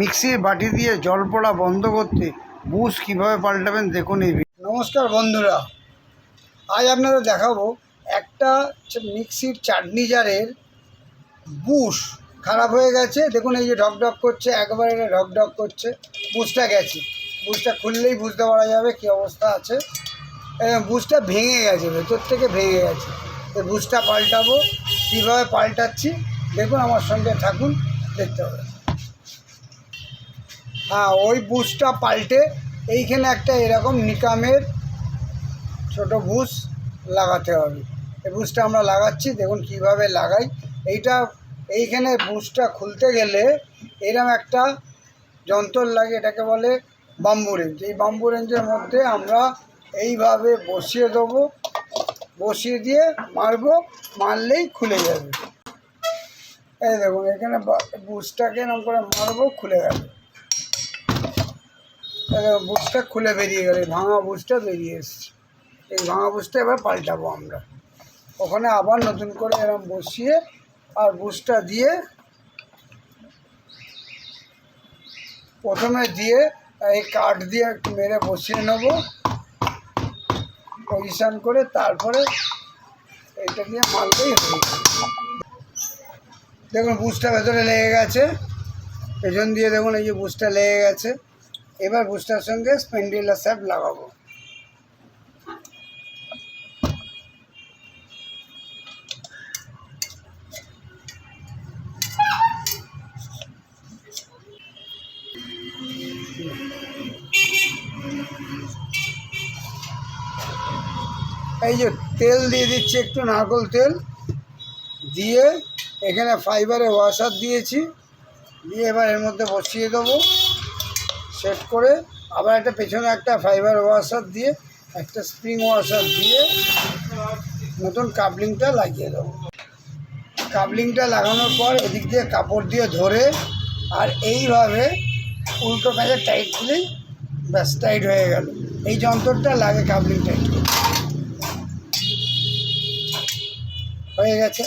মিক্সির বাটি দিয়ে জল পড়া বন্ধ করতে বুশ কীভাবে পাল্টাবেন দেখুন এই। নমস্কার বন্ধুরা, আজ আপনারা দেখাবো একটা মিক্সির চাটনি জারের বুশ খারাপ হয়ে গেছে। দেখুন এই যে ঢক ঢক করছে, একবারে ঢক ঢক করছে, বুশটা গেছে। বুশটা খুললেই বুঝতে পারা যাবে কী অবস্থা আছে। বুশটা ভেঙে গেছে, ভেতর থেকে ভেঙে গেছে। এই বুশটা পাল্টাবো, কীভাবে পাল্টাচ্ছি, দেখুন আমার সঙ্গে থাকুন, দেখতে হবে। হ্যাঁ ওই বুশটা পাল্টে এইখানে একটা এরকম নিকামের ছোট বুশ লাগাতে হবে। এই বুশটা আমরা লাগাচ্ছি, দেখুন কীভাবে লাগাই। এইটা, এইখানে বুশটা খুলতে গেলে এরকম একটা যন্ত্র লাগে, এটাকে বলে বাম্বু রেঞ্জ। এই বাম্বু রেঞ্জের মধ্যে আমরা এইভাবে বসিয়ে দেবো, বসিয়ে দিয়ে মারবো, মারলেই খুলে যাবে। এই দেখুন, এখানে বা- বুশটাকে এরকম করে মারবো, খুলে গেল বুশটা খুলে বেরিয়ে গেল, এই ভাঙা বুশটা বেরিয়ে এসছে। এই ভাঙা বুশটা এবার পাল্টাবো আমরা। ওখানে আবার নতুন করে এরকম বসিয়ে আর বুশটা দিয়ে প্রথমে দিয়ে এই কাঠ দিয়ে মেরে বসিয়ে নেব। পজিশান করে তারপরে এটা দিয়ে মারলেই হয়ে দেখুন বুস্টটা ভেতরে লেগে গেছে। পেছন দিয়ে দেখুন, এই যে বুস্টটা লেগে গেছে। এবার বুস্টার সঙ্গে স্পেন্ডিলার স্যাপ লাগাবো। এই যে তেল দিয়ে দিচ্ছি একটু নারকোল তেল, দিয়ে এখানে ফাইবারে ওয়াশার দিয়েছি, দিয়ে এবার এর মধ্যে বসিয়ে দেবো। সেট করে আবার একটা পেছনে একটা ফাইবার ওয়াশার দিয়ে, একটা স্প্রিং ওয়াশার দিয়ে নতুন কাবলিংটা লাগিয়ে দেবো। কাবলিংটা লাগানোর পর এদিক দিয়ে কাপড় দিয়ে ধরে আর এইভাবে উল্টো কাজে টাইট দিলেই ব্যাস টাইট হয়ে গেল। এই যন্ত্রটা লাগে কাবলিং টাইট হয়ে গেছে।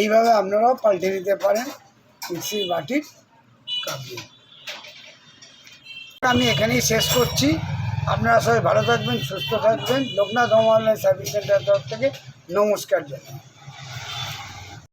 এইভাবে আপনারাও পাল্টে দিতে পারেন মিক্সির বাটির কাবলিং। আমি এখানেই শেষ করছি। আপনারা সবাই ভালো থাকবেন, সুস্থ থাকবেন। Loknath home online service centre তরফ থেকে নমস্কার জানাই।